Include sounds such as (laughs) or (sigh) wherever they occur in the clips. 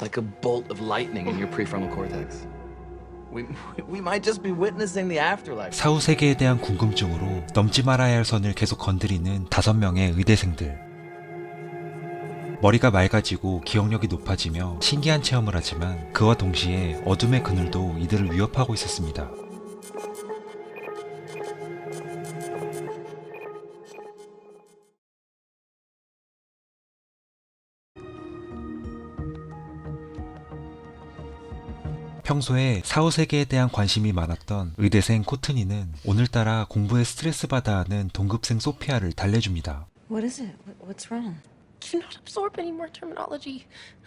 like a bolt of lightning in your prefrontal cortex. We, (laughs) we might just be witnessing the afterlife. 사후 세계에 대한 궁금증으로 넘지 말아야 할 선을 계속 건드리는 다섯 명의 의대생들. 머리가 맑아지고 기억력이 높아지며 신기한 체험을 하지만 그와 동시에 어둠의 그늘도 이들을 위협하고 있었습니다. 평소에 사후 세계에 대한 관심이 많았던 의대생 코트니는 오늘따라 공부에 스트레스 받아 하는 동급생 소피아를 달래줍니다. What is it? What- What's wrong? cannot absorb any more terminology.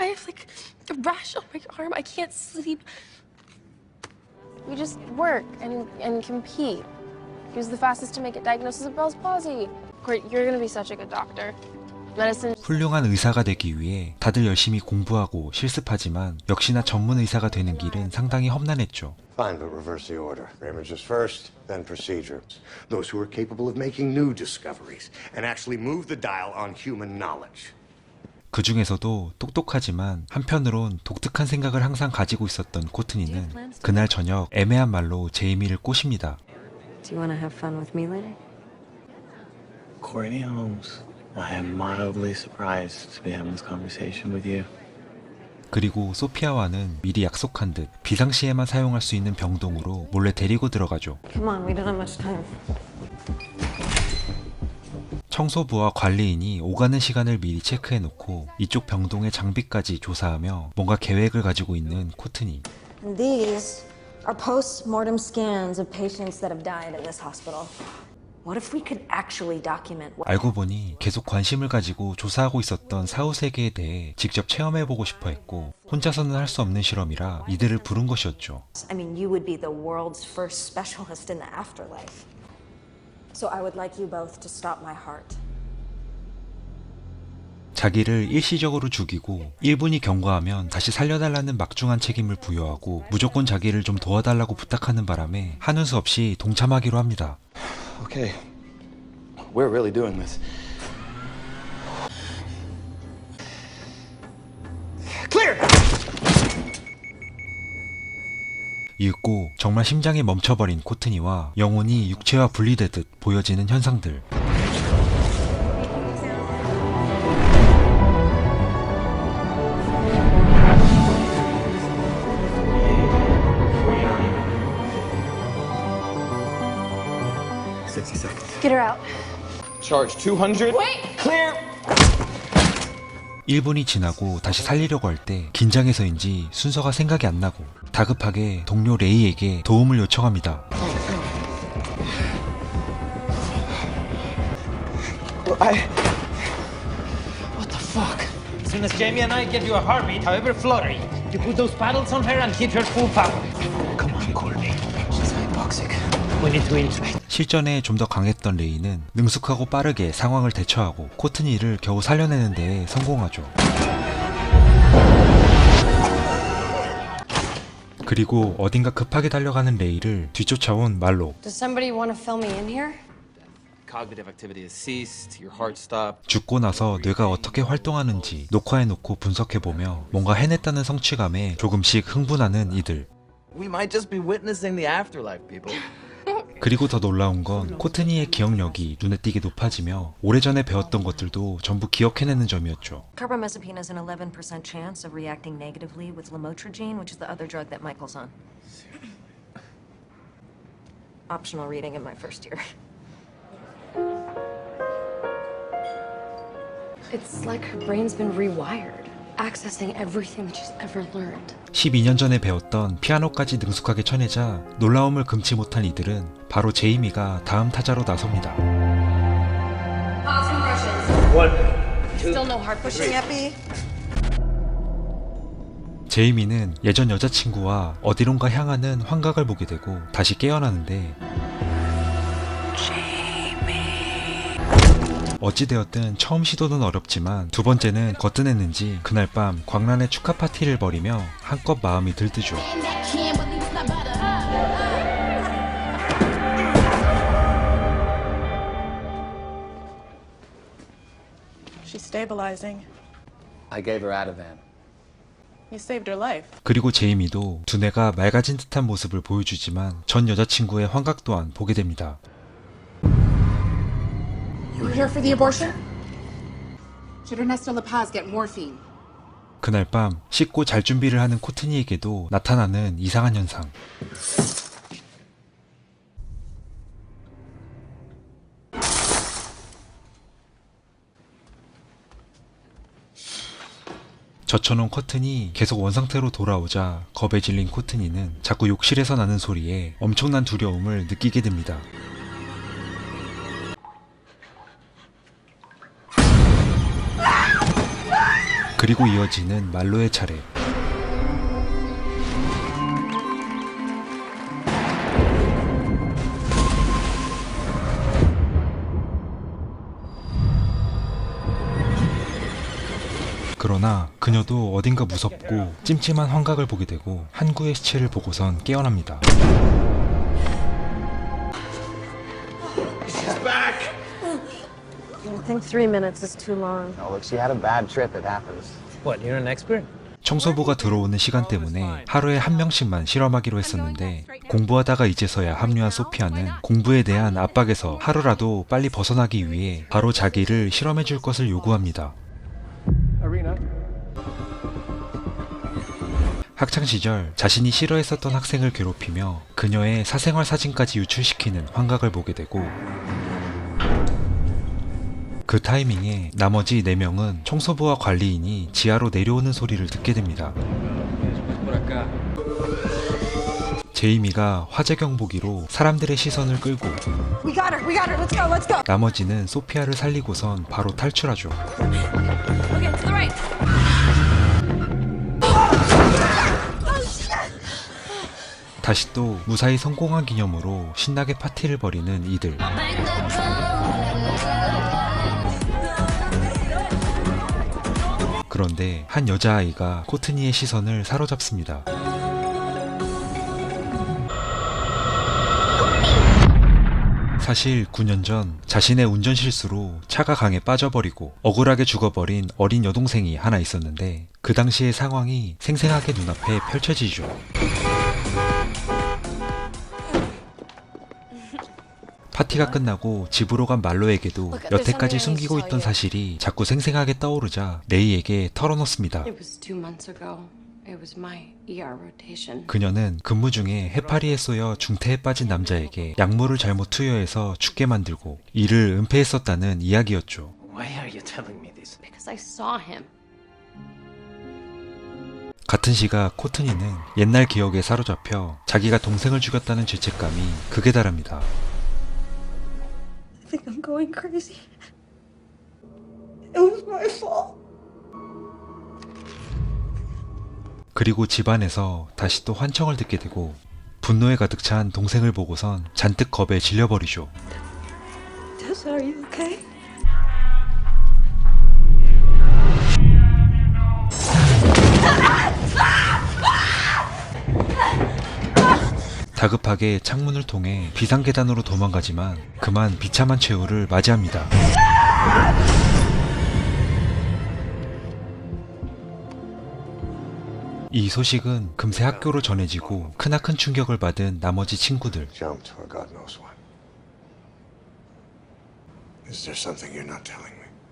I have like a rash on my arm. I can't sleep. We just work and, and compete. Who's the fastest to make a diagnosis of Bell's palsy? Court, you're gonna be such a good doctor. 훌륭한 의사가 되기 위해 다들 열심히 공부하고 실습하지만 역시나 전문 의사가 되는 길은 상당히 험난했죠. Fine, but reverse the order. Images first, then procedure. Those who are capable of making new discoveries and actually move the dial on human knowledge. 그 중에서도 똑똑하지만 한편으론 독특한 생각을 항상 가지고 있었던 코트니는 그날 저녁 애매한 말로 제이미를 꼬십니다. Do you want to have fun with me later? Courtney Holmes, I am mildly surprised to be having this conversation with you. 그리고 소피아와는 미리 약속한 듯 비상시에만 사용할 수 있는 병동으로 몰래 데리고 들어가죠. Come on, we don't have much time. 청소부와 관리인이 오가는 시간을 미리 체크해놓고 이쪽 병동의 장비까지 조사하며 뭔가 계획을 가지고 있는 코트니. And these are post-mortem scans of patients that have died in this hospital. What if we could actually document what 알고 보니 계속 관심을 가지고 조사하고 있었던 사후 세계에 대해 직접 체험해 보고 싶어 했고 혼자서는 할 수 없는 실험이라 이들을 부른 것이었죠. I mean, you would be the world's first specialist in the afterlife. So I would like you both to stop my heart. 자기를 일시적으로 죽이고 1분이 경과하면 다시 살려달라는 막중한 책임을 부여하고 무조건 자기를 좀 도와달라고 부탁하는 바람에 하는 수 없이 동참하기로 합니다. Okay, we're really doing this. 읽고 정말 심장이 멈춰버린 코트니와 영혼이 육체와 분리되듯 보여지는 현상들. Charge 200. Wait! Clear. 1분이 지나고 다시 살리려고 할 때 긴장해서인지 순서가 생각이 안 나고 다급하게 동료 레이에게 도움을 요청합니다. What the fuck? As soon as Jamie and I give you a heartbeat, however fluttery, you put those paddles on her and hit her full power. Come on, Courtney. She's hypoxic. We need to intubate. 실전에 좀 더 강했던 레이는 능숙하고 빠르게 상황을 대처하고 코트니를 겨우 살려내는 데 성공하죠. 그리고 어딘가 급하게 달려가는 레이를 뒤쫓아온 말로 Does somebody want to fill me in here? Cognitive activity has ceased. Your heart stopped. 죽고 나서 뇌가 어떻게 활동하는지 녹화해놓고 분석해보며 뭔가 해냈다는 성취감에 조금씩 흥분하는 이들. 그리고 더 놀라운 건 코트니의 기억력이 눈에 띄게 높아지며 오래전에 배웠던 것들도 전부 기억해내는 점이었죠. Carbamazepine has an 11% chance of reacting negatively with lamotrigine, which is the other drug that Michael's on. Optional reading in my first year. It's like her brain's been rewired, accessing everything that she's ever learned. 12년 전에 배웠던 피아노까지 능숙하게 쳐내자 놀라움을 금치 못한 이들은 바로 제이미가 다음 타자로 나섭니다. Still no heart pushing. 제이미는 예전 여자친구와 어디론가 향하는 환각을 보게 되고 다시 깨어나는데 어찌되었든 처음 시도는 어렵지만 두 번째는 거뜬했는지 그날 밤 광란의 축하 파티를 벌이며 한껏 마음이 들뜨죠. 그리고 제이미도 두뇌가 맑아진 듯한 모습을 보여주지만 전 여자친구의 환각 또한 보게 됩니다. Here for the abortion? Should Ernesto La Paz get morphine? 그날 밤 씻고 잘 준비를 하는 코트니에게도 나타나는 이상한 현상. 젖혀놓은 커튼이 계속 원상태로 돌아오자 겁에 질린 코트니는 자꾸 욕실에서 나는 소리에 엄청난 두려움을 느끼게 됩니다. 그리고 이어지는 말로의 차례. 그러나 그녀도 어딘가 무섭고 찜찜한 환각을 보게 되고 한구의 시체를 보고선 깨어납니다. Think three minutes is too long. Oh, look, she had a bad trip. It happens. What, you're an expert? 청소부가 들어오는 시간 때문에 하루에 한 명씩만 실험하기로 했었는데 공부하다가 이제서야 합류한 소피아는 공부에 대한 압박에서 하루라도 빨리 벗어나기 위해 바로 자기를 실험해 줄 것을 요구합니다. 학창 시절 자신이 싫어했었던 학생을 괴롭히며 그녀의 사생활 사진까지 유출시키는 환각을 보게 되고 그 타이밍에 나머지 4명은 청소부와 관리인이 지하로 내려오는 소리를 듣게 됩니다. 제이미가 화재 경보기로 사람들의 시선을 끌고 We got her. We got her. Let's go. Let's go. 나머지는 소피아를 살리고선 바로 탈출하죠. Okay, to the right. 다시 또 무사히 성공한 기념으로 신나게 파티를 벌이는 이들. 그런데 한 여자아이가 코트니의 시선을 사로잡습니다. 사실 9년 전 자신의 운전 실수로 차가 강에 빠져버리고 억울하게 죽어버린 어린 여동생이 하나 있었는데 그 당시의 상황이 생생하게 눈앞에 펼쳐지죠. 파티가 끝나고 집으로 간 말로에게도 여태까지 숨기고 있던 사실이 자꾸 생생하게 떠오르자 레이에게 털어놓습니다. Rotation. 그녀는 근무 중에 해파리에 쏘여 중태에 빠진 남자에게 약물을 잘못 투여해서 죽게 만들고 이를 은폐했었다는 이야기였죠. Why are you telling me this? Because I saw him. 같은 시각 코트니는 옛날 기억에 사로잡혀 자기가 동생을 죽였다는 죄책감이 극에 달합니다. Think I'm going crazy. It was my fault. 그리고 집안에서 다시 또 환청을 듣게 되고 분노에 가득 찬 동생을 보고선 잔뜩 겁에 질려버리죠. Tessa, are you okay? 다급하게 창문을 통해 비상계단으로 도망가지만 그만 비참한 최후를 맞이합니다. 이 소식은 금세 학교로 전해지고 크나큰 충격을 받은 나머지 친구들?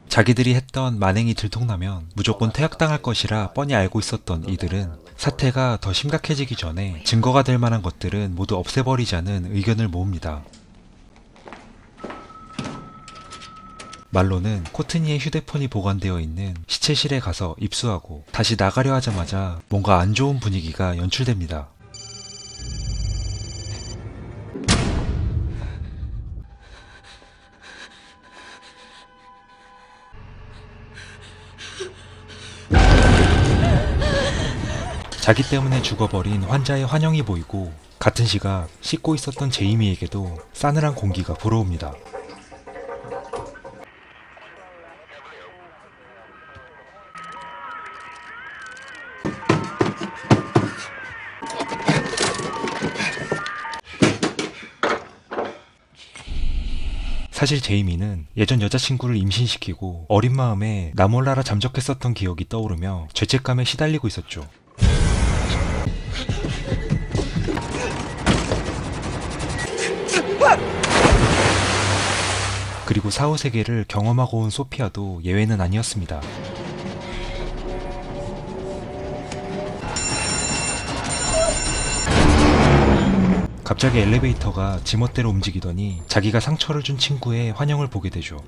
자기들이 했던 만행이 들통나면 무조건 퇴학당할 것이라 뻔히 알고 있었던 이들은 사태가 더 심각해지기 전에 증거가 될 만한 것들은 모두 없애버리자는 의견을 모읍니다. 말로는 코트니의 휴대폰이 보관되어 있는 시체실에 가서 입수하고 다시 나가려 하자마자 뭔가 안 좋은 분위기가 연출됩니다. 자기 때문에 죽어버린 환자의 환영이 보이고 같은 시각 씻고 있었던 제이미에게도 싸늘한 공기가 불어옵니다. 사실 제이미는 예전 여자친구를 임신시키고 어린 마음에 나 몰라라 잠적했었던 기억이 떠오르며 죄책감에 시달리고 있었죠. 그리고 사후 세계를 경험하고 온 소피아도 예외는 아니었습니다. 갑자기 엘리베이터가 지멋대로 움직이더니 자기가 상처를 준 친구의 환영을 보게 되죠.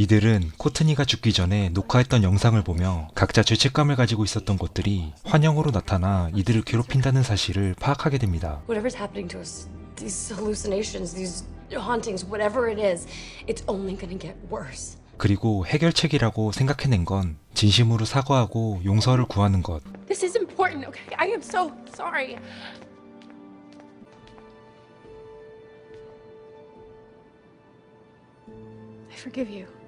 이들은 코트니가 죽기 전에 녹화했던 영상을 보며 각자 죄책감을 가지고 있었던 것들이 환영으로 나타나 이들을 괴롭힌다는 사실을 파악하게 됩니다. Whatever's happening to us, these hallucinations, these hauntings, whatever it is, it's only gonna get worse. 그리고 해결책이라고 생각해낸 건 진심으로 사과하고 용서를 구하는 것. This is important, okay? I am so sorry. I forgive you.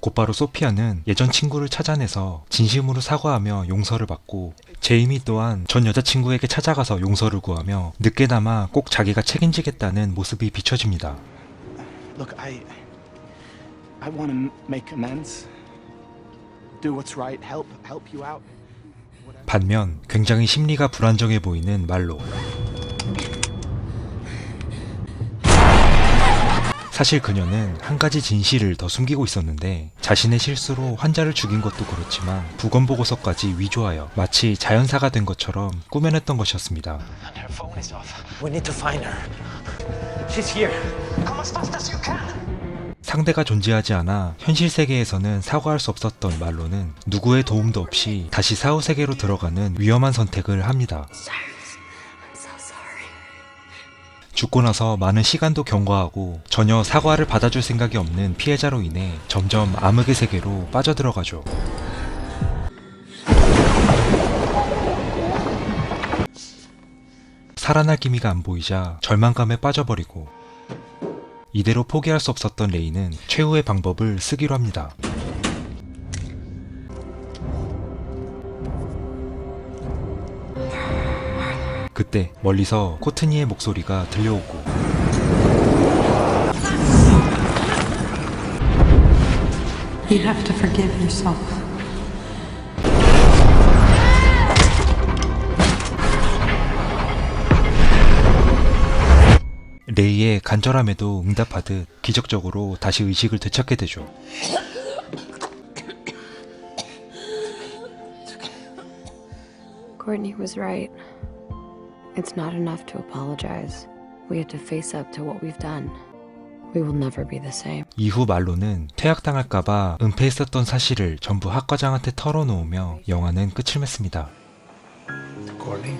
곧바로 소피아는 예전 친구를 찾아내서 진심으로 사과하며 용서를 받고 제이미 또한 전 여자친구에게 찾아가서 용서를 구하며 늦게나마 꼭 자기가 책임지겠다는 모습이 비춰집니다. Look, I. I want to make amends. Do what's right. Help, help you out. 반면 굉장히 심리가 불안정해 보이는 말로. 사실 그녀는 한 가지 진실을 더 숨기고 있었는데 자신의 실수로 환자를 죽인 것도 그렇지만 부검 보고서까지 위조하여 마치 자연사가 된 것처럼 꾸며냈던 것이었습니다. 상대가 존재하지 않아 현실 세계에서는 사과할 수 없었던 말로는 누구의 도움도 없이 다시 사후 세계로 들어가는 위험한 선택을 합니다. 죽고 나서 많은 시간도 경과하고 전혀 사과를 받아줄 생각이 없는 피해자로 인해 점점 암흑의 세계로 빠져들어가죠. 살아날 기미가 안 보이자 절망감에 빠져버리고 이대로 포기할 수 없었던 레이는 최후의 방법을 쓰기로 합니다. 그때 멀리서 코트니의 목소리가 들려오고 You have to forgive yourself. 레이의 간절함에도 응답하듯 기적적으로 다시 의식을 되찾게 되죠. Courtney was right. It's not enough to apologize. We have to face up to what we've done. We will never be the same. 이후 말로는 퇴학당할까봐 은폐했었던 사실을 전부 학과장한테 털어놓으며 영화는 끝을 맺습니다. Courtney?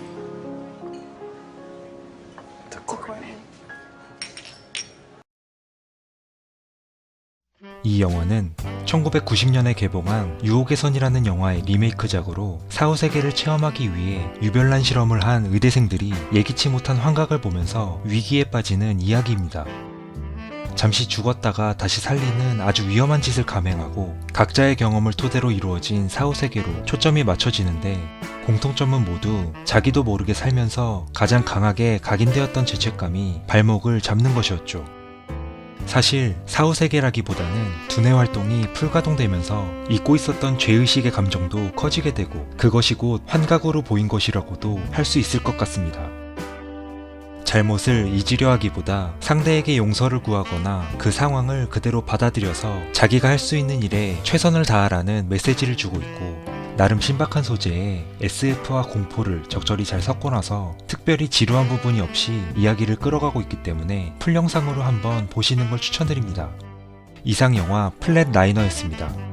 이 영화는 1990년에 개봉한 유혹의 선이라는 영화의 리메이크작으로 사후 세계를 체험하기 위해 유별난 실험을 한 의대생들이 예기치 못한 환각을 보면서 위기에 빠지는 이야기입니다. 잠시 죽었다가 다시 살리는 아주 위험한 짓을 감행하고 각자의 경험을 토대로 이루어진 사후 세계로 초점이 맞춰지는데 공통점은 모두 자기도 모르게 살면서 가장 강하게 각인되었던 죄책감이 발목을 잡는 것이었죠. 사실 사후세계라기보다는 두뇌 활동이 풀가동되면서 잊고 있었던 죄의식의 감정도 커지게 되고 그것이 곧 환각으로 보인 것이라고도 할 수 있을 것 같습니다. 잘못을 잊으려 하기보다 상대에게 용서를 구하거나 그 상황을 그대로 받아들여서 자기가 할 수 있는 일에 최선을 다하라는 메시지를 주고 있고 나름 신박한 소재에 SF와 공포를 적절히 잘 섞어놔서 특별히 지루한 부분이 없이 이야기를 끌어가고 있기 때문에 풀 영상으로 한번 보시는 걸 추천드립니다. 이상 영화 플랫 라이너였습니다.